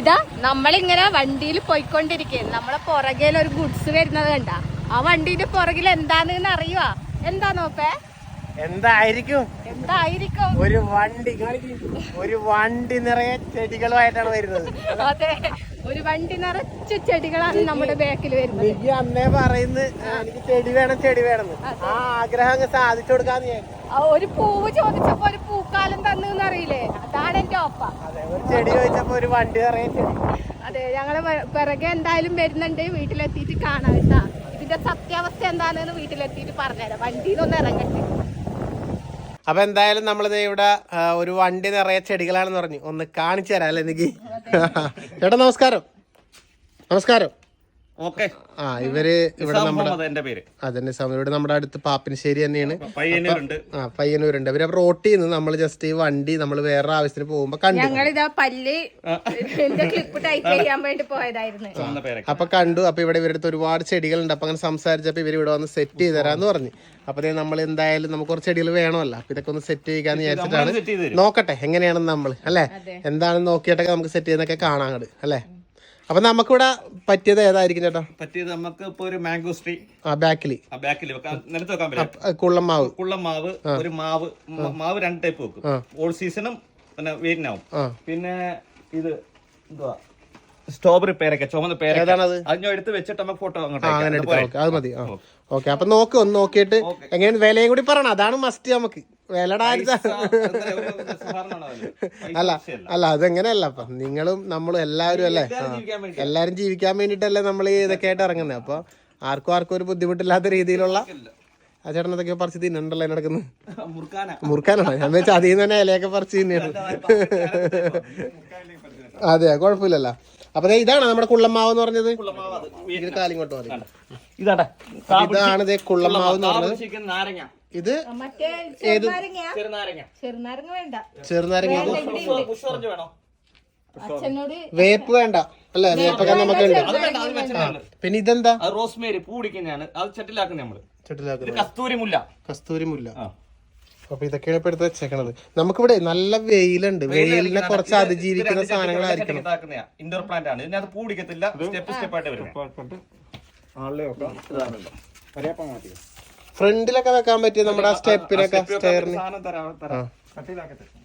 ഇതാ നമ്മളിങ്ങനെ വണ്ടിയിൽ പോയിക്കൊണ്ടിരിക്കുകയാണ്. നമ്മളെ പുറകിൽ ഒരു ഗുഡ്സ് വരുന്നത് കണ്ട. ആ വണ്ടിന്റെ പുറകിൽ എന്താന്ന് അറിയുവാ? എന്താ നോപ്പേ എന്തായിരിക്കും? എന്തായിരിക്കും? ഒരു വണ്ടി. ഒരു വണ്ടി നിറയെ ചെടികളുമായിട്ടാണ് വരുന്നത്. അതെ ഒരു വണ്ടി നിറച്ച് ചെടികളാണ് നമ്മുടെ ബാക്കിൽ വരുന്നത്. എനിക്ക് അന്നേ പറയുന്നത് എനിക്ക് ചെടി വേണം ചെടി വേണം ആ ആഗ്രഹം അങ്ങ് സാധിച്ചു കൊടുക്കാന്ന് ഞാൻ. ഒരു പൂവ് ചോദിച്ചപ്പോ ഒരു പൂക്കാലം തന്നു അറിയില്ലേ? അതാണ് എന്റെ ഒപ്പ അതെ. ചെടി ചോദിച്ചപ്പോ ഒരു വണ്ടി നിറയെ അതെ ഞങ്ങൾ പിറകെ എന്തായാലും വരുന്നുണ്ട്. വീട്ടിലെത്തിയിട്ട് കാണാം കേട്ടാ. ഇതിന്റെ സത്യാവസ്ഥ എന്താണെന്ന് വീട്ടിലെത്തിയിട്ട് പറഞ്ഞുതരാം. വണ്ടിയിൽ ഒന്ന് ഇറങ്ങട്ടെ അപ്പൊ എന്തായാലും നമ്മളിത് ഇവിടെ ഒരു വണ്ടി നിറയെ ചെടികളാണെന്ന് പറഞ്ഞു. ഒന്ന് കാണിച്ചു തരാം അല്ലേ എനിക്ക് ചേട്ടാ നമസ്കാരം. നമസ്കാരം. ആ ഇവർ ഇവിടെ നമ്മുടെ സമയം ഇവിടെ നമ്മുടെ അടുത്ത് പാപ്പിനശ്ശേരി തന്നെയാണ്. പയ്യന്നൂരുണ്ട്. ആ പയ്യന്നൂരുണ്ട്. അവർ റോട്ടിൽ നിന്ന് നമ്മൾ ജസ്റ്റ് ഈ വണ്ടി നമ്മൾ വേറെ ആവശ്യത്തിന് പോകുമ്പോ കണ്ടു. അപ്പൊ കണ്ടു. അപ്പൊ ഇവിടെ ഇവരുടെ അടുത്ത് ഒരുപാട് ചെടികളുണ്ട്. അപ്പൊ അങ്ങനെ സംസാരിച്ചപ്പോ ഇവർ ഇവിടെ വന്ന് സെറ്റ് ചെയ്ത് തരാന്ന് പറഞ്ഞു. അപ്പൊ നമ്മൾ എന്തായാലും നമുക്ക് കുറച്ച് ചെടികൾ വേണമല്ലോ. അപ്പൊ ഇതൊക്കെ ഒന്ന് സെറ്റ് ചെയ്യാന്ന് വിചാരിച്ചിട്ടാണ്. നോക്കട്ടെ എങ്ങനെയാണെന്ന് നമ്മൾ അല്ലെ? എന്താണെന്ന് നോക്കിയിട്ടൊക്കെ നമുക്ക് സെറ്റ് ചെയ്യുന്നൊക്കെ കാണാൻ അല്ലേ? അപ്പൊ നമുക്കിവിടെ പറ്റിയത് ഏതായിരിക്കും ചേട്ടാ? പറ്റിയത് നമുക്ക് ഇപ്പൊ ഒരു മാംഗോ സ്ട്രീ ആ ബാക്കിൽ. ആ ബാക്കിൽ നിലത്ത് വെക്കാൻ പറ്റും കുള്ളം മാവ് കുള്ളം മാവ് ഒരു മാവ് മാവ് രണ്ട് ടൈപ്പ് വെക്കും. ഓൾ സീസണും പിന്നെ വീടിനാവും പിന്നെ ഇത് എന്തുവാ? സ്ട്രോബെറി പേരൊക്കെ ചുമന്ന പേരൊക്കെ. അതിനെടുത്ത് എടുത്ത് വെച്ചിട്ട് നമുക്ക് ഫോട്ടോ അങ്ങോട്ട് അത് മതി. ഓക്കെ അപ്പൊ നോക്ക് ഒന്ന് നോക്കിയിട്ട് എങ്ങനെയാണ് വിലയും കൂടി പറയണം. അതാണ് മസ്റ്റ് നമുക്ക്. വിലയുടെ അല്ല. അല്ല അതെങ്ങനെയല്ല അപ്പൊ നിങ്ങളും നമ്മളും എല്ലാവരും അല്ലേ? എല്ലാരും ജീവിക്കാൻ വേണ്ടിട്ടല്ലേ നമ്മൾ ഇതൊക്കെ ആയിട്ട് ഇറങ്ങുന്നത്. അപ്പൊ ആർക്കും ആർക്കും ഒരു ബുദ്ധിമുട്ടില്ലാത്ത രീതിയിലുള്ള ആ ചേട്ടൻ അതൊക്കെ പറിച്ച് തിന്നണ്ടല്ലോ നടക്കുന്നത് മുറുക്കാനാ. മുറുക്കാനാണോ? ഞാൻ വെച്ചാൽ അതിൽ നിന്ന് തന്നെ ഇലയൊക്കെ പറിച്ച് തിന്നെയാണ്. അതെ കുഴപ്പമില്ലല്ലോ. അപ്പൊ ഇതാണ് നമ്മുടെ കുള്ളമാവ് എന്ന് പറഞ്ഞത്. ഇതിന് കാലിങ്ങോട്ട് മതി. ഇതാട്ടെ ഇതാണ് ദേ കുള്ളമാവ് എന്ന് പറഞ്ഞത്. നാരങ്ങ. ഇത് ഏത്? ചെറുനാരങ്ങ. വേണ്ട. ചെറുനാരങ്ങ വേപ്പ് വേണ്ട. അല്ലേ വേപ്പൊക്കെ നമുക്ക് ഉണ്ട്. അത് വേണ്ട അത് പിന്നെ ഇതെന്താ? റോസ്മേരി പൂ പിടിക്കുന്നതാണ് അത് ചട്ടിലാക്കുന്ന നമ്മൾ. ചെട്ടിലാക്കുന്നത്. കസ്തൂരിമുല്ല. കസ്തൂരി മുല്ല കസ്തൂരി മുല്ല. അപ്പൊ ഇതൊക്കെയാണ് ഇപ്പൊ എടുത്ത് വെച്ചേക്കണത്. നമുക്കിവിടെ നല്ല വെയിലുണ്ട്. വെയിലിനെ കുറച്ച് അതിജീവിക്കുന്ന സാധനങ്ങളായിരിക്കണം ഇൻഡോർ പ്ലാന്റ് ആണ്. ഇതിനകത്ത് പൂ പിടിക്കത്തില്ല. സ്റ്റെപ്പ് സ്റ്റെപ്പ് ആയിട്ട് വരും ഫ്രണ്ടിലൊക്കെ വെക്കാൻ പറ്റിയ നമ്മുടെ ആ സ്റ്റെപ്പിനൊക്കെ സ്റ്റെയറിന് സാധനം തരാം തരാം. കട്ടിലാക്കി തരാം.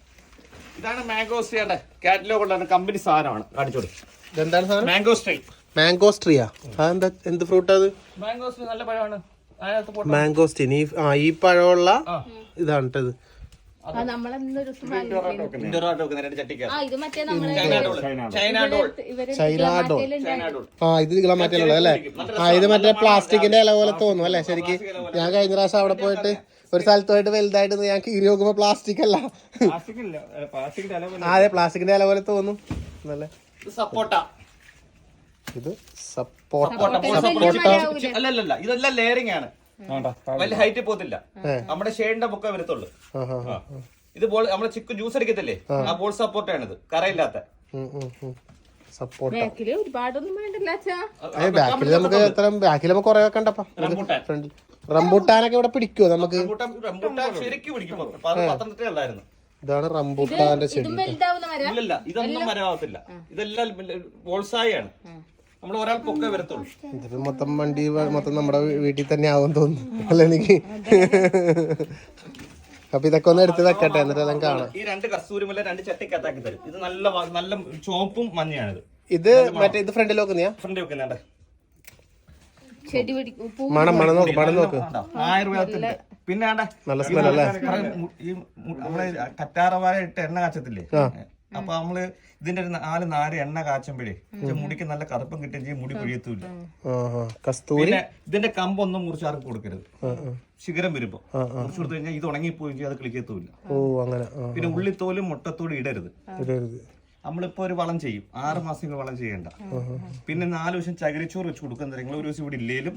ഇതാണ് മാംഗോസ്ട്രിയുടെ കാറ്റലോഗ് ഉള്ള കമ്പനി സാധനമാണ്. കാണിച്ചോളൂ. ഇതെന്താണ് സാധനം? മാംഗോസ്ട്രി. മാംഗോസ്ട്രിയാ. അതെന്താ എന്ത് ഫ്രൂട്ട് അത്? മാംഗോസ്ട്രി നല്ല പഴമാണ്. മാംഗോസ്റ്റിൻ ഈ ആ ഈ പഴമുള്ള ഇതാണ് കേട്ടത് ചട്ടിക്കകത്ത്. ആ ഇത് മറ്റേ നമ്മളെ ചൈന ഡോൾ. China doll. ഇവർ ചൈനാഡോ ചൈന ഡോൾ. ആ ഇത് ഇള മാറ്റുള്ളത് അല്ലേ? ആ ഇത് മറ്റേ പ്ലാസ്റ്റിക്കിന്റെ ഇല പോലെ തോന്നും അല്ലേ ശരിക്ക്? ഞാൻ കഴിഞ്ഞ പ്രാവശ്യം അവിടെ പോയിട്ട് ഒരു സ്ഥലത്ത് പോയിട്ട് വലുതായിട്ട് ഞാൻ കീറി നോക്കുമ്പോ പ്ലാസ്റ്റിക് അല്ല. പ്ലാസ്റ്റിക് ഇല്ല. പ്ലാസ്റ്റിക്കിന്റെ അല ആ, അതെ പ്ലാസ്റ്റിക്കിന്റെ ഇല പോലെ തോന്നും. നല്ല ഇത് സപ്പോട്ട. ഇത് സപ്പോർട്ട് അല്ലല്ല ഇതെല്ലാം ലെയറിംഗ് ആണ്. വലിയ ഹൈറ്റ് പോത്തില്ല നമ്മുടെ ഷെയ്ഡിന്റെ ബുക്ക വരത്തുള്ളൂ. ഇത് ബോൾ നമ്മളെ ചിക്കു ജ്യൂസ് അടിക്കത്തില്ലേ? ആ. ബോൾ സപ്പോർട്ട് ആണിത്. കറയില്ലാത്ത. സപ്പോർട്ട് ബാക്കിൽ നമുക്ക് എത്ര ബാക്കിൽ നമുക്ക് കുറെ വെക്കണ്ടപ്പാ റംബൂട്ടാനൊക്കെ ഇവിടെ പിടിക്കുമോ നമുക്ക്? ഇതാണ് റംബൂട്ടാന്റെ ചെടി ഇതൊന്നും മരമാവത്തില്ല ഇതെല്ലാം ബോൾസായാണ് നമ്മൾ ഒരാൾ പൊക്കെ വരത്തുള്ളൂ. ഇതിപ്പോ മൊത്തം വണ്ടി മൊത്തം നമ്മുടെ വീട്ടിൽ തന്നെ ആവും തോന്നുന്നു. അല്ല എനിക്ക് അപ്പൊ ഇതൊക്കെ ഒന്ന് എടുത്ത് വെക്കട്ടെ എന്നിട്ട് എല്ലാം കാണാം. ഈ രണ്ട് കസ്തൂരിമല്ല രണ്ട് ചട്ടിക്കത്താക്കി തരും. ഇത് നല്ല നല്ല ചുവപ്പും മഞ്ഞയാണിത്. ഇത് മറ്റേ ഇത് ഫ്രണ്ടിൽ നോക്കുന്നിയാ ഫ്രണ്ടിൽ വെക്കുന്നുണ്ട് മണം മണം നോക്ക് മണം നോക്ക്. പിന്നെ നല്ല സ്മെല്ലല്ലേ അല്ലേ? ഈ നമ്മുടെ നമ്മൾ കറ്റാറവാഴ ഇട്ട് എണ്ണ കാച്ചത്തില്ലേ? അപ്പൊ നമ്മൾ ഇതിന്റെ ഒരു നാല് നാല് എണ്ണ കാച്ചുമ്പോഴേ മുടിക്ക് നല്ല കറുപ്പം കിട്ടുകയും ചെയ്യും മുടി പൊഴിയത്തൂല്ല. കസ്തൂരി? പിന്നെ ഇതിന്റെ കമ്പൊന്നും മുറിച്ച് ആർക്കും കൊടുക്കരുത്. ശിഖരം വരുമ്പോ മുറിച്ചു കൊടുത്തു കഴിഞ്ഞാൽ ഇത് ഉണങ്ങിപ്പോയി ചെയ്യും അത് കിളിക്കത്തൂല്ല. ഓ അങ്ങനെ. പിന്നെ ഉള്ളിത്തോലും മുട്ടത്തോലും ഇടരുത്. ഇടരുത്. നമ്മളിപ്പോ ഒരു വളം ചെയ്യും. ആറ് മാസങ്ങൾ വളം ചെയ്യണ്ട. പിന്നെ നാല് ദിവസം ചകിരിച്ചോറ് വെച്ച് കൊടുക്കുന്ന നിങ്ങൾ ഒരു ദിവസം ഇവിടെ ഇല്ലേലും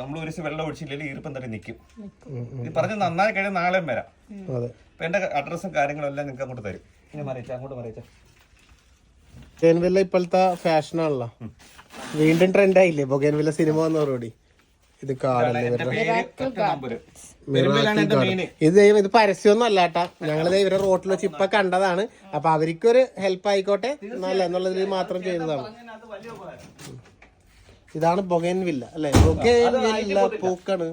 നമ്മൾ ഒരു ദിവസം വെള്ളം ഒഴിച്ചില്ലേലും ഈർപ്പം തന്നെ നിൽക്കും ഇത് പറഞ്ഞ് നന്നായി കഴിഞ്ഞാൽ നാളെയും വരാം. അപ്പൊ എന്റെ അഡ്രസ്സും കാര്യങ്ങളും എല്ലാം നിങ്ങൾക്ക് അങ്ങോട്ട് തരും. മറിയിച്ച അങ്ങോട്ട് മറിയിച്ച. ബൊഗേൻവില്ല ഇപ്പോഴത്തെ ഫാഷനാണല്ലോ വീണ്ടും ട്രെൻഡ് ആയില്ലേ? ബൊഗേൻവില്ല സിനിമ വന്നവരോടി ഇത് കാടല്ലേ ഇത് ദൈവം ഇത് പരസ്യമൊന്നും അല്ല കേട്ടാ. ഞങ്ങൾ ഇവരെ റോട്ടിൽ വെച്ച് ഇപ്പൊ കണ്ടതാണ്. അപ്പൊ അവർക്കൊരു ഹെൽപ്പ് ആയിക്കോട്ടെ നല്ല എന്നുള്ളതിൽ മാത്രം ചെയ്തതാണ്. ഇതാണ് ബൊഗേൻവില്ല അല്ലെ? ബൊഗേൻവില്ല പൂക്കാണ്.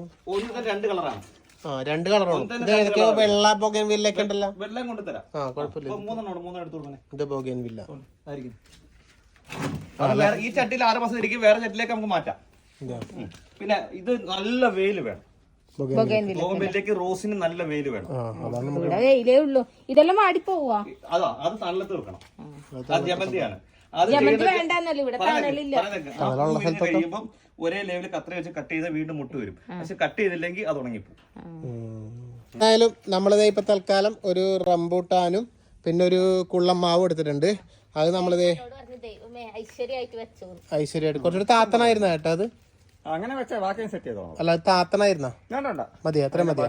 രണ്ട് കളറാണ് ആ രണ്ട് കളറാണ്. വെള്ള ബൊഗൈൻ വില്ല ഒക്കെ ഉണ്ടല്ലോ. വെള്ളം ആ കുഴപ്പമില്ല. മൂന്നെണ്ണം മൂന്നെണ്ണം എടുത്തു കൊടുക്കണേ ഇത് ബൊഗൈൻ വില്ല ആയിരിക്കും. ഈ ചട്ടിയിൽ ആറ് മാസം ഇരിക്കും വേറെ ചട്ടിലേക്ക് നമുക്ക് മാറ്റാം. പിന്നെ ഇത് നല്ല വെയിൽ വേണം. ബോംബെയിലേക്ക് റോസിന് നല്ല വെയിൽ വേണം. വെയിലേ ഉള്ളൂ. ഇതെല്ലാം മാടി പോവാ അതാ അത് തണലത്ത് വെക്കണം. അത് ജമന്തിയാണ്. അത് കഴിയുമ്പം ഒരേ ലെവലിൽ കത്ര വെച്ച് കട്ട് ചെയ്താൽ വീണ്ടും മുട്ട് വരും. പക്ഷെ കട്ട് ചെയ്തില്ലെങ്കിൽ അത് ഉണങ്ങിപ്പോകും എന്തായാലും നമ്മളിത് ഇപ്പൊ തൽക്കാലം ഒരു റംബൂട്ടാനും പിന്നെ ഒരു കുള്ളം മാവ് എടുത്തിട്ടുണ്ട്. അത് നമ്മളിത് ഐശ്വര്യമായിട്ട് കുറച്ചൊരു താത്തനായിരുന്നു കേട്ടോ അത്? അങ്ങനെ വെച്ചാ ബാക്കി സെറ്റ് ചെയ്തോ അല്ല താത്തനായിരുന്ന? വേണ്ട മതി അത്ര മതി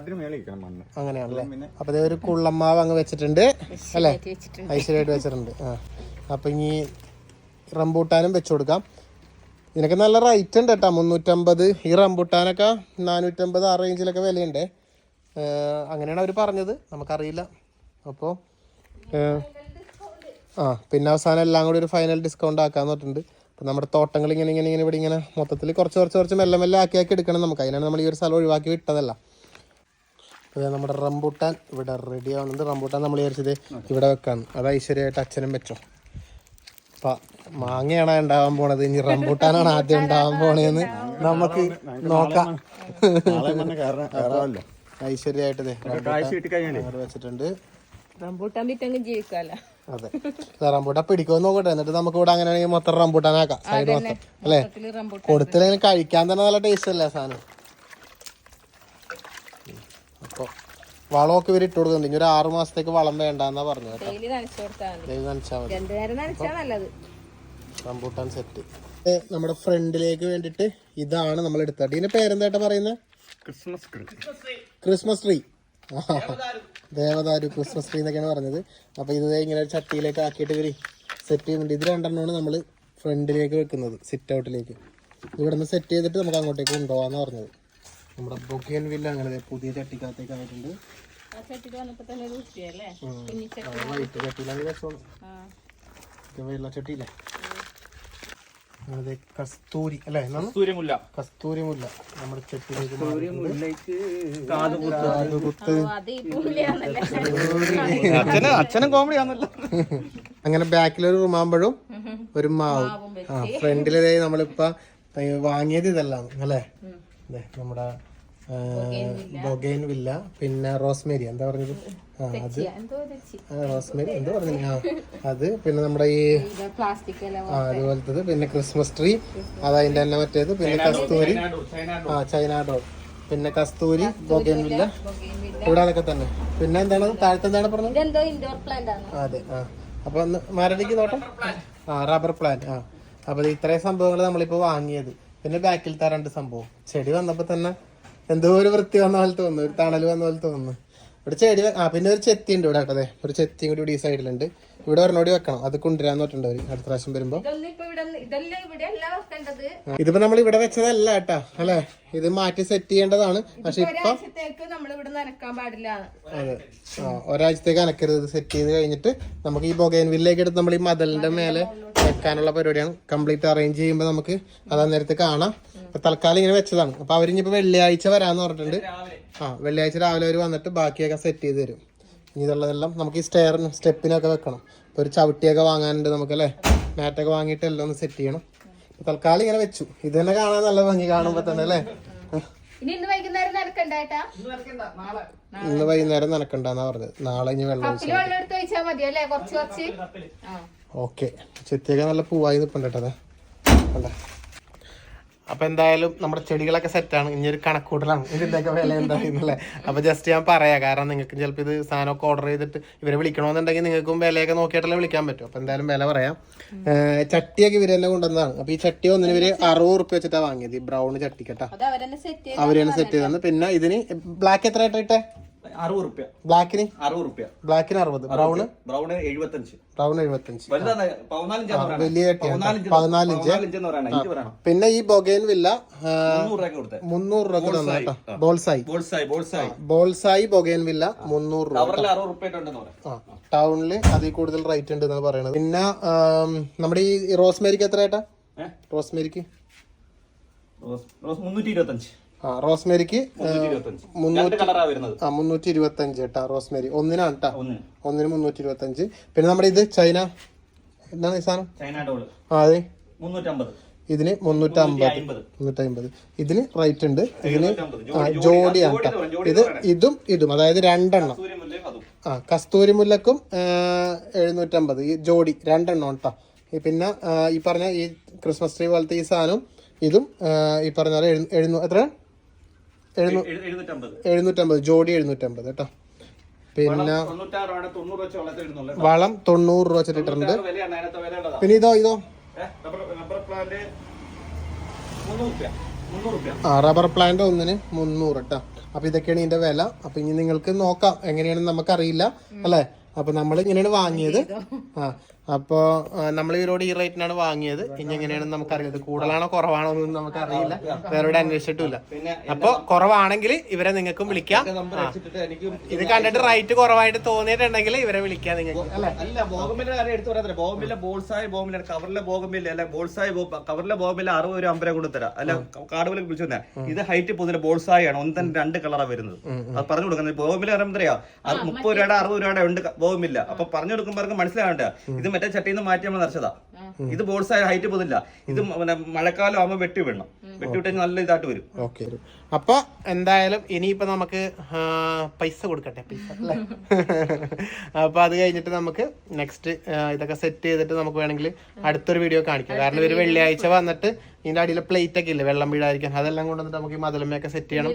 അങ്ങനെയാണല്ലേ? അപ്പൊ ദേ ഒരു കുള്ളമ്മാവ് അങ്ങ് വെച്ചിട്ടുണ്ട് അല്ലേ? ഐശ്വര്യമായിട്ട് വെച്ചിട്ടുണ്ട്. ആ. അപ്പൊ ഇനി റംബൂട്ടാനും വെച്ചു കൊടുക്കാം. ഇതിനൊക്കെ നല്ല റേറ്റ് ഉണ്ട് കേട്ടോ മുന്നൂറ്റമ്പത് ഈ റംബുട്ടാനൊക്കെ നാനൂറ്റമ്പത് ആ റേഞ്ചിലൊക്കെ വിലയുണ്ട്. അങ്ങനെയാണ് അവർ പറഞ്ഞത്. നമുക്കറിയില്ല. അപ്പോൾ ആ പിന്നെ അവസാനം എല്ലാം കൂടി ഒരു ഫൈനൽ ഡിസ്കൗണ്ട് ആക്കാന്ന് പറഞ്ഞിട്ടുണ്ട്. അപ്പം നമ്മുടെ തോട്ടങ്ങൾ ഇങ്ങനെ ഇങ്ങനെ ഇങ്ങനെ ഇവിടെ ഇങ്ങനെ മൊത്തത്തിൽ കുറച്ച് കുറച്ച് കുറച്ച് മെല്ലെ മെല്ലെ ആക്കി ആക്കി എടുക്കണം നമുക്ക്. അതിനാണ് നമ്മൾ ഈ ഒരു സ്ഥലം ഒഴിവാക്കി വിട്ടതല്ല. അതെ നമ്മുടെ റംബൂട്ടാൻ ഇവിടെ റെഡി ആവുന്നുണ്ട്. റംബൂട്ടാൻ നമ്മൾ വിചാരിച്ചത് ഇവിടെ വെക്കാൻ അത് ഐശ്വര്യമായിട്ട് അച്ഛനും വെച്ചോ. മാങ്ങയാണ് ഉണ്ടാവാൻ പോണത്. ഇനി റംബൂട്ടാനാണ് ആദ്യം ഉണ്ടാവാൻ പോണേന്ന് നമുക്ക് നോക്കാം. ഐശ്വര്യമായിട്ട് വെച്ചിട്ടുണ്ട്. റംബൂട്ടാൻ വിറ്റങ്ങ് ജീവിക്കാലോ അതെ. റംബൂട്ടാൻ പിടിക്കുമെന്ന് നോക്കട്ടെ. എന്നിട്ട് നമുക്ക് ഇവിടെ അങ്ങനെയാണെങ്കിൽ മൊത്തം റംബൂട്ടാനാക്കാം. സൈഡ് മൊത്തം. അല്ലേ? കൊടുത്തില്ലെങ്കിൽ കഴിക്കാൻ തന്നെ നല്ല ടേസ്റ്റ് അല്ലേ സാധനം അപ്പോൾ വളമൊക്കെ ഇവർ ഇട്ട് കൊടുക്കുന്നുണ്ട്. ഇനി ഒരു ആറു മാസത്തേക്ക് വളം വേണ്ടെന്നാ പറഞ്ഞു കേട്ടോ. ഡെയിലി നനച്ചു കൊടുത്താൽ മതി. ദൈവം നനച്ചാൽ മതി. രണ്ടു നേരം നനച്ചാ നല്ലത്. റംബൂട്ടാൻ സെറ്റ് നമ്മുടെ ഫ്രണ്ടിലേക്ക് വേണ്ടിട്ട് ഇതാണ് നമ്മൾ എടുത്തത്. ഇതിന്റെ പേരെന്തായിട്ടാ പറയുന്നത് ക്രിസ്മസ് ക്രിസ്മസ് ട്രീ ദേവദാരു ക്രിസ്മസ് ട്രീ എന്നൊക്കെയാണ് പറഞ്ഞത്. അപ്പൊ ഇത് ദേ ഇങ്ങനെ ഒരു ചട്ടിയിലേക്ക് ആക്കിയിട്ട് ഇവർ സെറ്റ് ചെയ്യുന്നുണ്ട്. ഇത് രണ്ടെണ്ണമാണ് നമ്മൾ ഫ്രണ്ടിലേക്ക് വെക്കുന്നത് സിറ്റ് ഔട്ടിലേക്ക് ഇവിടെ നിന്ന് സെറ്റ് ചെയ്തിട്ട് നമുക്ക് അങ്ങോട്ടേക്ക് കൊണ്ടുപോകാന്ന് പറഞ്ഞത്. നമ്മുടെ ബൊക്കേൻ വില്ല അങ്ങനെ പുതിയ ചട്ടിക്കകത്തേക്ക് ആയിട്ടുണ്ട്. വൈറ്റ് ചട്ടിയിലാണ് അതെ കസ്തൂരി അല്ലേ? കസ്തൂരിമുല്ല കസ്തൂരിമുല്ല കസ്തൂരി മുല്ല നമ്മുടെ ചട്ടിയിലേക്ക് അച്ഛന് കോമഡി ആണല്ലോ. അങ്ങനെ ബാക്കിൽ ഒരു റുമാമ്പഴും ഒരു മാവും. ആ ഫ്രണ്ടിലേ ദേ നമ്മളിപ്പോ വാങ്ങിയത് ഇതെല്ലാം അല്ലേ? നമ്മുടെ ബൊഗൈൻ വില്ല പിന്നെ റോസ്മേരി എന്താ പറഞ്ഞത്? ആ അത് റോസ്മേരി എന്താ പറഞ്ഞത്? ആ അത് പിന്നെ നമ്മുടെ ഈ ആ അതുപോലത്തത് പിന്നെ ക്രിസ്മസ് ട്രീ അത് അതിന്റെ തന്നെ മറ്റേത് പിന്നെ കസ്തൂരി. ആ ചൈന ഡോൾ പിന്നെ കസ്തൂരി ബൊഗൈൻ വില്ല ഇവിടെ അതൊക്കെ തന്നെ. പിന്നെ എന്താണ്? താഴത്തെ എന്താണ് പറഞ്ഞത്? ഇതെന്തോ ഇൻഡോർ പ്ലാന്റ് അതെ ആ. അപ്പൊ ഒന്ന് മരടിക്ക് നോട്ടം. ആ റബ്ബർ പ്ലാന്റ് ആ. അപ്പൊ ഇത് ഇത്രയും സംഭവങ്ങൾ നമ്മളിപ്പോ വാങ്ങിയത്. പിന്നെ ബാക്കിൽ രണ്ട് സംഭവം. ചെടി വന്നപ്പോ തന്നെ എന്തോ ഒരു വൃത്തി വന്ന പോലെ തോന്നുന്നു ഒരു തണൽ വന്ന പോലെ തോന്നുന്നു. ഇവിടെ ചെടി ആ പിന്നെ ഒരു ചെത്തി ഉണ്ട് ഇവിടെ കേട്ടതെ ഒരു ചെത്തിയും കൂടി ഇവിടെ ഈ സൈഡിലുണ്ട് ഇവിടെ ഒരെണ്ണോടി വെക്കണം. അത് കൊണ്ടുവരാന്ന് പറഞ്ഞിട്ടുണ്ട് അവർ അടുത്ത പ്രാവശ്യം വരുമ്പോ. ഇതിപ്പോ നമ്മൾ ഇവിടെ വെച്ചതല്ല കേട്ടാ അല്ലെ? ഇത് മാറ്റി സെറ്റ് ചെയ്യേണ്ടതാണ്. പക്ഷെ ഇപ്പൊ അതെ. ആ ഒരാഴ്ചത്തേക്ക് അനക്കരുത് സെറ്റ് ചെയ്ത് കഴിഞ്ഞിട്ട് നമുക്ക് ഈ ബൊഗൈൻ വില്ലേക്ക് എടുത്ത് നമ്മൾ ഈ മതലിന്റെ മേലെ വെക്കാനുള്ള പരിപാടിയാണ്. കംപ്ലീറ്റ് അറേഞ്ച് ചെയ്യുമ്പോൾ നമുക്ക് അത് നേരത്തെ കാണാം. അപ്പൊ തൽക്കാലം ഇങ്ങനെ വെച്ചതാണ്. അപ്പൊ അവരിഞ്ഞിപ്പോ വെള്ളിയാഴ്ച വരാന്ന് പറഞ്ഞിട്ടുണ്ട്. ആ വെള്ളിയാഴ്ച രാവിലെ അവർ വന്നിട്ട് ബാക്കിയൊക്കെ സെറ്റ് ചെയ്ത് തരും. ഇനി ഇതുള്ളതെല്ലാം നമുക്ക് ഈ സ്റ്റെയറിനും സ്റ്റെപ്പിനൊക്കെ വെക്കണം. അപ്പൊ ഒരു ചവിട്ടിയൊക്കെ വാങ്ങാനുണ്ട് നമുക്ക് അല്ലേ മാറ്റൊക്കെ വാങ്ങിയിട്ട് എല്ലാം ഒന്ന് സെറ്റ് ചെയ്യണം. തൽക്കാലം ഇങ്ങനെ വെച്ചു. ഇത് തന്നെ കാണാൻ നല്ല ഭംഗി കാണുമ്പോ തന്നെ അല്ലേ? ഇനി ഇന്ന് വൈകുന്നേരം നനക്കണ്ടെന്നാ പറഞ്ഞത്. നാളെ ഇനി വെള്ളം ഒഴിച്ചാൽ കപ്പിൽ വെള്ളം എടുത്ത് വെച്ചാൽ മതി അല്ലേ കുറച്ച്. കുറച്ച് ആ. ഓക്കെ. ചെത്തിയൊക്കെ നല്ല പൂവായി നിൽപ്പുണ്ട് കേട്ടോ അതെ. കണ്ടോ? അപ്പൊ എന്തായാലും നമ്മുടെ ചെടികളൊക്കെ സെറ്റാണ് ഇനി ഒരു കണക്കൂട്ടലാണ്. ഇതിന്റെയൊക്കെ വില എന്തായിരുന്നല്ലേ അപ്പോൾ ജസ്റ്റ് ഞാൻ പറയാം. കാരണം നിങ്ങൾക്ക് ചിലപ്പോൾ ഇത് സാധനമൊക്കെ ഓർഡർ ചെയ്തിട്ട് ഇവരെ വിളിക്കണമെന്നുണ്ടെങ്കിൽ നിങ്ങൾക്കും വിലയൊക്കെ നോക്കിയിട്ടല്ലേ വിളിക്കാൻ പറ്റും. അപ്പോൾ എന്തായാലും വില പറയാം. ചട്ടിയൊക്കെ ഇവർ തന്നെ കൊണ്ടുവന്നതാണ്. അപ്പൊ ഈ ചട്ടി ഒന്നിന് ഇവർ അറുപത് റുപ്യ വെച്ചിട്ടാണ് വാങ്ങിയത്. ഈ ബ്രൗൺ ചട്ടി കേട്ടോ. അവർ സെറ്റ് ചെയ്തതാണ്. പിന്നെ ഇതിന് ബ്ലാക്ക് എത്ര ആയിട്ടെ അറുപത് റുപ്യ. ബ്ലാക്കിന് അറുപത് റുപ്യ. ബ്ലാക്കിന് അറുപത്. ബ്രൗണ് ബ്രൗണ് എഴുപത്തഞ്ച്. ബ്രൗൺ എഴുപത്തഞ്ച്. വലിയ. പതിനാലിഞ്ച്. പിന്നെ ഈ ബൊഗൈൻ വില്ല മുന്നൂറ് രൂപയ്ക്ക് കൊടുത്തേ. മുന്നൂറ് രൂപ കേട്ടോ. ബോൾസായി ബോൾസായി, ബൊഗേൻ വില്ല മുന്നൂറ് രൂപ ടൗണിൽ അതിൽ കൂടുതൽ റേറ്റ് ഉണ്ട് എന്നാണ് പറയണത്. പിന്നെ നമ്മുടെ ഈ റോസ്മേരിക്ക് എത്ര ഏട്ടാ റോസ്മേരിക്ക്? റോസ് റോസ് മുന്നൂറ്റി ഇരുപത്തഞ്ച്. ആ റോസ്മേരിക്ക്. ആ മുന്നൂറ്റി ഇരുപത്തി അഞ്ച് കേട്ടാ റോസ്മേരി. ഒന്നിനാണ് കേട്ടാ. ഒന്നിന്. മുന്നൂറ്റി ഇരുപത്തി അഞ്ച് പിന്നെ നമ്മുടെ ഇത് ചൈന. എന്താണ് ഈ സാധനം. ആ അതെ. ഇതിന് മുന്നൂറ്റമ്പത്. അമ്പത്. മുന്നൂറ്റമ്പത്. ഇതിന് റേറ്റ് ഉണ്ട്. ഇതിന് ജോഡിയാണ് ജോഡി കേട്ടോ. ഇത് ഇതും ഇതും. അതായത് രണ്ടെണ്ണം. ആ കസ്തൂരി മുല്ലക്കും എഴുന്നൂറ്റമ്പത്. ഈ ജോഡി രണ്ടെണ്ണം കേട്ടോ. പിന്നെ ഈ പറഞ്ഞ ഈ ക്രിസ്മസ് ട്രീ പോലത്തെ ഈ സാധനം ഇതും ഈ പറഞ്ഞ എഴുന്നൂ- എത്ര എഴുന്നൂറ്റമ്പത്. ജോഡി എഴുന്നൂറ്റമ്പത് കേട്ടോ പിന്നെ. വളം തൊണ്ണൂറ് രൂപ വെച്ചിട്ടുണ്ട്. പിന്നെ ഇതോ ഇതോ. ആ റബ്ബർ പ്ലാന്റ് ഒന്നിന് മുന്നൂറ് കേട്ടോ അപ്പൊ ഇതൊക്കെയാണ് ഇതിന്റെ വില അപ്പൊ ഇനി നിങ്ങൾക്ക് നോക്കാം എങ്ങനെയാണെന്ന് നമുക്കറിയില്ല അല്ലേ അപ്പൊ നമ്മൾ ഇങ്ങനെയാണ് വാങ്ങിയത് ആ അപ്പോ നമ്മൾ ഇവരോട് ഈ റേറ്റിനാണ് വാങ്ങിയത്. ഇനി എങ്ങനെയാണെന്ന് നമുക്ക് ഇത് കൂടുതലാണോ കുറവാണോ എന്നൊന്നും നമുക്കറിയില്ല. വേറെ അന്വേഷിച്ചിട്ടില്ല പിന്നെ അപ്പൊ കുറവാണെങ്കിൽ ഇവരെ നിങ്ങൾക്കും വിളിക്കാം. ഇത് കണ്ടിട്ട് റൈറ്റ് കുറവായിട്ട് തോന്നിയിട്ടുണ്ടെങ്കിൽ ഇവരെ വിളിക്കാം നിങ്ങൾക്ക് അല്ലെ? ബോഗമില്ല കാര്യം എടുത്തു പറയാം ബോഗമില്ല ബോൾസായി ബോഗമില്ല കവറിലെ ബോഗമില്ല? അല്ല ബോൾസായി ബോ- കവറിലെ ബോഗമില്ല അറുപത് രൂപ അമ്പത് രൂപ കൊടുത്തരാം അല്ല കാടുപോലെ വിളിച്ചു തന്നെ ഇത് ഹൈറ്റ് പൊതുവെ ബോൾസായി ആണ് ഒന്ന് തന്നെ രണ്ട് കളറാണ് വരുന്നത്. അത് പറഞ്ഞു കൊടുക്കുന്നത് ബോഗമില്ല പറയുമ്പോൾ അറിയാം? അത് മുപ്പത് രൂപയുടെ അറുപത് രൂപയുടെ ഉണ്ട് ബോഗമില്ല. അപ്പൊ പറഞ്ഞു കൊടുക്കുമ്പോൾ മനസ്സിലാകണ്ട? ഇത് മറ്റേ ചട്ടിയിൽ നിന്ന് മാറ്റി നമ്മൾ നിറച്ചതാ. ഇത് ബോൾസായി ഹൈറ്റ് പോകുന്നില്ല ഇത് പിന്നെ മഴക്കാലം ആകുമ്പോൾ വെട്ടി വിടണം. വെട്ടി വിട്ട് നല്ല ഇതായിട്ട് വരും. ഓക്കെ. അപ്പൊ എന്തായാലും ഇനിയിപ്പോ നമുക്ക് പൈസ കൊടുക്കട്ടെ പൈസ അല്ലേ? അപ്പൊ അത് കഴിഞ്ഞിട്ട് നമുക്ക് നെക്സ്റ്റ് ഇതൊക്കെ സെറ്റ് ചെയ്തിട്ട് നമുക്ക് വേണമെങ്കിൽ അടുത്തൊരു വീഡിയോ കാണിക്കാം. കാരണം ഒരു വെള്ളിയാഴ്ച വന്നിട്ട് ഇതിന്റെ അടിയിലെ പ്ലേറ്റ് ഒക്കെ ഇല്ലേ? വെള്ളം വീഴാതിരിക്കാൻ. അതെല്ലാം കൊണ്ടുവന്നിട്ട് നമുക്ക് ഈ മതിലമ്മയൊക്കെ സെറ്റ് ചെയ്യണം.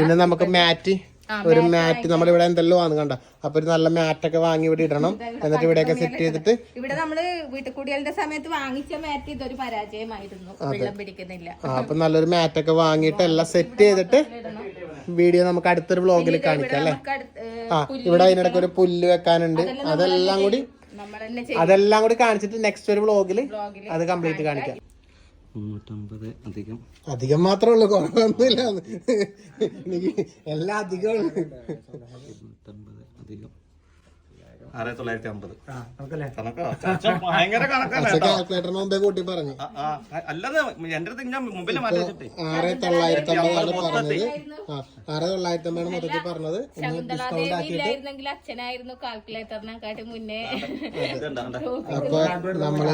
പിന്നെ നമുക്ക് മാറ്റ് ഒരു മാറ്റ് നമ്മളിവിടെ എന്തെല്ലോ ആണ് കണ്ട? അപ്പൊ ഒരു നല്ല മാറ്റൊക്കെ വാങ്ങി ഇവിടെ ഇടണം. എന്നിട്ട് ഇവിടെയൊക്കെ സെറ്റ് ചെയ്തിട്ട് ഇവിടെ നമ്മൾ വീട്ടുകൂടികളുടെ സമയത്ത് വാങ്ങിച്ച മാറ്റ് ഇതൊരു പരാജയമായിരുന്നു. വെള്ളം പിടിക്കുന്നില്ല. ആ, അപ്പൊ നല്ലൊരു മാറ്റൊക്കെ വാങ്ങിയിട്ട് എല്ലാം സെറ്റ് ചെയ്തിട്ട് വീഡിയോ നമുക്ക് അടുത്തൊരു വ്ളോഗിൽ കാണിക്കാം അല്ലേ? ആ ഇവിടെ അതിനിടയ്ക്ക് ഒരു പുല്ല് വെക്കാനുണ്ട്. അതെല്ലാം കൂടി അതെല്ലാം കൂടി കാണിച്ചിട്ട് നെക്സ്റ്റ് ഒരു വ്ളോഗിൽ അത് കംപ്ലീറ്റ് കാണിക്കാം. മുന്നൂറ്റമ്പത് അധികം. അധികം മാത്രമേ ഉള്ളൂ കുറവൊന്നുമില്ല. എനിക്ക് എല്ലാ അധികം ഉള്ളു. മുന്നൂറ്റമ്പത് അധികം. ആയിരത്തി തൊള്ളായിരത്തി അമ്പത്. നമുക്കല്ലേ കണക്കാ. ചാച്ച ഭയങ്കര കണക്കല്ല പക്ഷെ കാൽക്കുലേറ്ററിന് മുമ്പേ കൂട്ടി പറഞ്ഞു. എന്റെ അടുത്ത് ഞാൻ മുമ്പിൽ മാറ്റി വെച്ചിട്ടേ. ആറ് തൊള്ളായിരത്തി അമ്പതാണ് പറഞ്ഞത്. ആറ് തൊള്ളായിരത്തി അമ്പതാണ് മൊത്തത്തിൽ പറഞ്ഞത്. ഡിസ്കൗണ്ട് ആക്കിയിട്ട് അച്ഛനായിരുന്നു കാൽക്കുലേറ്ററിനെക്കാട്ടി മുന്നേ. അപ്പൊ നമ്മൾ.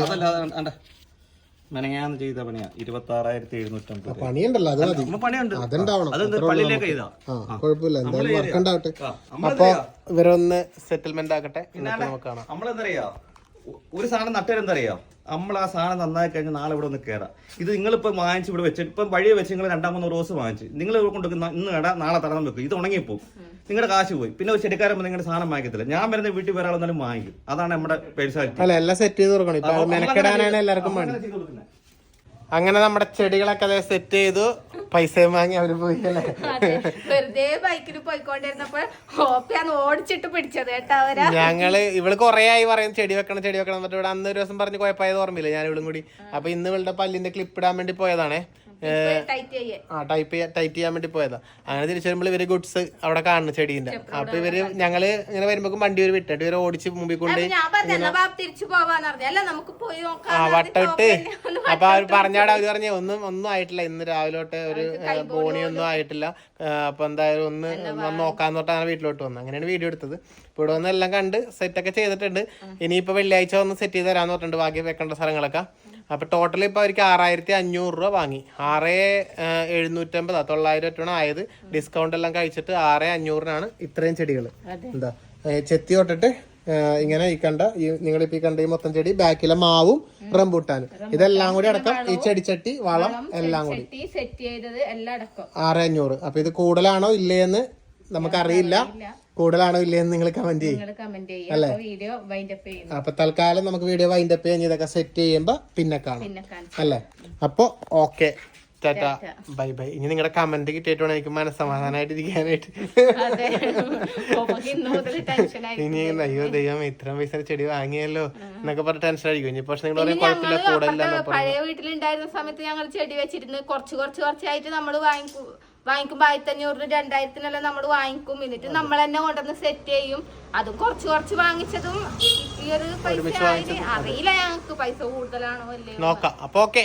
മെനങ്ങാന്ന് ചെയ്ത പണിയാ. ഇരുപത്തി ആറായിരത്തി എഴുന്നൂറ്റമ്പത് പണിയുണ്ടല്ലോ അത് മതി. നമ്മ പണിയുണ്ട്. അതുണ്ടാവണം. പള്ളിയിലേക്ക് ചെയ്താ? കുഴപ്പമില്ല എന്തായാലും അപ്പൊ ഇവരൊന്ന് സെറ്റിൽമെന്റ് ആക്കട്ടെ. നമുക്ക് കാണാം നമ്മളെന്തറിയാ ഒരു സാധനം നട്ടരെന്തറിയാ നമ്മൾ ആ സാധനം നന്നായി കഴിഞ്ഞാൽ നാളെ ഇവിടെ ഒന്ന് കയറാം ഇത് നിങ്ങളിപ്പോൾ വാങ്ങിച്ച് ഇവിടെ വെച്ച് ഇപ്പം വഴിയെ വെച്ച് നിങ്ങൾ രണ്ടാമൂന്ന് റോസ് വാങ്ങിച്ച്. നിങ്ങൾ കൊണ്ടുവെക്കുന്ന ഇന്ന് കട നാളെ തടണം വെക്കും. ഇത് ഉണങ്ങിപ്പോവും. നിങ്ങളുടെ കാശ് പോയി. പിന്നെ ഒരു ചെടിക്കാരൻ നിങ്ങളുടെ സാധനം വാങ്ങിക്കത്തില്ല. ഞാൻ വരുന്ന വീട്ടിൽ വേറെ ആളെന്നാലും വാങ്ങിക്കും. അതാണ് നമ്മുടെ പേഴ്സാലിറ്റി അല്ല എല്ലാം സെറ്റ് ചെയ്ത് കൊടുക്കണം. എല്ലാവർക്കും അങ്ങനെ നമ്മുടെ ചെടികളൊക്കെ അതെ സെറ്റ് ചെയ്തു. പൈസയും വാങ്ങി അവർ പോയി അല്ലേ. വെറുതെ ബൈക്കിൽ പോയിക്കൊണ്ടിരുന്നപ്പോൾ ഹോപ്പിയാണ് ഓടിച്ചിട്ട് പിടിച്ചത് കേട്ടോ അവരാ. ഞങ്ങൾ ഇവൾ കൊറേ ആയി പറയും ചെടി വെക്കണം ചെടി വെക്കണം എന്നിട്ട് ഇവിടെ അന്ന് ഒരു ദിവസം പറഞ്ഞ് കുഴപ്പമായത് ഓർമ്മയില്ല ഞാൻ ഇവളും കൂടി. അപ്പൊ ഇന്ന് ഇവളുടെ പല്ലിന്റെ ക്ലിപ്പ് ഇടാൻ വേണ്ടി പോയതാണേ. ആ ടൈപ്പ് ടൈറ്റ് ചെയ്യാൻ വേണ്ടി പോയതാ. അങ്ങനെ തിരിച്ചു വരുമ്പോൾ ഇവർ ഗുഡ്സ് അവിടെ കാണുന്നു ചെടീന്റെ അപ്പൊ ഇവർ ഞങ്ങൾ ഇങ്ങനെ വരുമ്പോ വണ്ടി ഒരു വിട്ടിട്ട് ഇവർ ഓടിച്ച് മുമ്പിൽ കൊണ്ട് ആ വട്ടമിട്ട് അപ്പൊ അവർ പറഞ്ഞാടെ അവർ പറഞ്ഞ ഒന്നും ഒന്നും ആയിട്ടില്ല. ഇന്ന് രാവിലെ തൊട്ട് ഒരു ബോണി ഒന്നും ആയിട്ടില്ല. അപ്പൊ എന്തായാലും ഒന്ന് നോക്കാന്ന് തൊട്ടാണ് അങ്ങനെ വീട്ടിലോട്ട് വന്നു. അങ്ങനെയാണ് വീഡിയോ എടുത്തത്. ഇപ്പൊ ഇവിടെ വന്ന് എല്ലാം കണ്ട് സെറ്റ് ഒക്കെ ചെയ്തിട്ടുണ്ട്. ഇനിയിപ്പോ വെള്ളിയാഴ്ച വന്ന് സെറ്റ് ചെയ്ത് തരാന്ന് പറഞ്ഞിട്ടുണ്ട്. ബാക്കി വെക്കേണ്ട സ്ഥലങ്ങളൊക്കെ. അപ്പൊ ടോട്ടൽ ഇപ്പോൾ അവർക്ക് ആറായിരത്തി അഞ്ഞൂറ് രൂപ വാങ്ങി. ആറ് എഴുന്നൂറ്റമ്പത് തൊള്ളായിരം ഒറ്റാണ് ആയത്. ഡിസ്കൗണ്ട് എല്ലാം കഴിച്ചിട്ട് ആറ് അഞ്ഞൂറിനാണ് ഇത്രയും ചെടികൾ എന്താ? ചെത്തി തൊട്ടിട്ട് ഇങ്ങനെ ഈ കണ്ട ഈ നിങ്ങളിപ്പോ ഈ കണ്ട ഈ മൊത്തം ചെടി ബാക്കിലെ മാവും റംബൂട്ടാനും. ഇതെല്ലാം കൂടി അടക്കം ഈ ചെടിച്ചട്ടി വളം എല്ലാം കൂടി. ആറ് അഞ്ഞൂറ്. അപ്പൊ ഇത് കൂടുതലാണോ ഇല്ലേന്ന് നമുക്കറിയില്ല. കൂടുതലാണോ ഇല്ലേന്ന് നിങ്ങൾ കമന്റ് ചെയ്യും. വൈൻഡ് അപ്പ് തൽക്കാലം നമുക്ക് വീഡിയോ വൈൻഡ് അപ്പ് കഴിഞ്ഞ് ഇതൊക്കെ സെറ്റ് ചെയ്യുമ്പോ പിന്നെ കാണാം. അല്ലേ? അപ്പൊ ഓക്കെ ടാറ്റ ബൈ ബൈ ഇനി നിങ്ങളുടെ കമന്റ് കിട്ടിയിട്ട് വേണം എനിക്ക് മനസ്സമാധാനമായിട്ട് ഇരിക്കാനായിട്ട്. ഇനി അയ്യോ ദൈവം ഇത്രയും പൈസ ചെടി വാങ്ങിയല്ലോ എന്നൊക്കെ പറഞ്ഞ ടെൻഷൻ ആയിരിക്കും. ഇനി പക്ഷെ നിങ്ങൾ കുഴപ്പമില്ല ഞങ്ങൾ കൂടെ ഇല്ല അപ്പുറത്തെ പഴയ വീട്ടിലുണ്ടായിരുന്ന സമയത്ത് ഞങ്ങൾ ചെടി വെച്ചിരുന്നു കുറച്ച് കുറച്ച് കുറച്ചായിട്ട് നമ്മൾ വാങ്ങിക്കും വാങ്ങിക്കുമ്പോ ആയിരത്തി അഞ്ഞൂറ് രണ്ടായിരത്തിനെല്ലാം നമ്മൾ വാങ്ങിക്കും. എന്നിട്ട് നമ്മൾ തന്നെ കൊണ്ടുവന്ന് സെറ്റ് ചെയ്യും. അതും കുറച്ച് കുറച്ച് വാങ്ങിച്ചതും ഈ ഒരു പൈസ അറിയില്ല ഞങ്ങൾക്ക് പൈസ കൂടുതലാണോ അല്ലേ നോക്കാം. അപ്പൊ ഓക്കെ